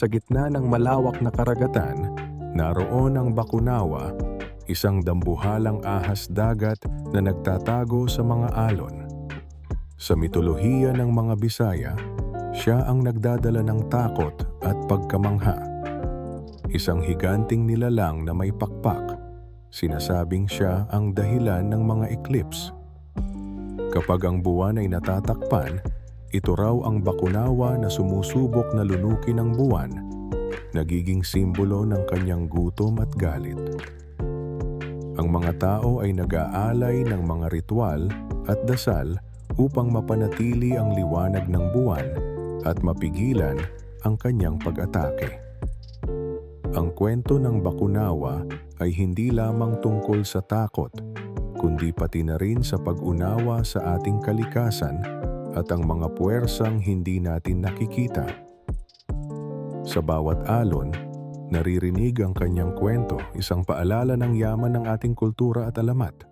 Sa gitna ng malawak na karagatan, naroon ang Bakunawa, isang dambuhalang ahas dagat na nagtatago sa mga alon. Sa mitolohiya ng mga Bisaya, siya ang nagdadala ng takot at pagkamangha. Isang higanting nilalang na may pakpak. Sinasabing siya ang dahilan ng mga eclipse. Kapag ang buwan ay natatakpan, ito raw ang bakunawa na sumusubok na lunukin ng buwan, nagiging simbolo ng kanyang gutom at galit. Ang mga tao ay nag-aalay ng mga ritual at dasal upang mapanatili ang liwanag ng buwan at mapigilan ang kanyang pag-atake. Ang kwento ng Bakunawa ay hindi lamang tungkol sa takot, kundi pati na rin sa pag-unawa sa ating kalikasan at ang mga puwersang hindi natin nakikita. Sa bawat alon, naririnig ang kanyang kwento, isang paalala ng yaman ng ating kultura at alamat.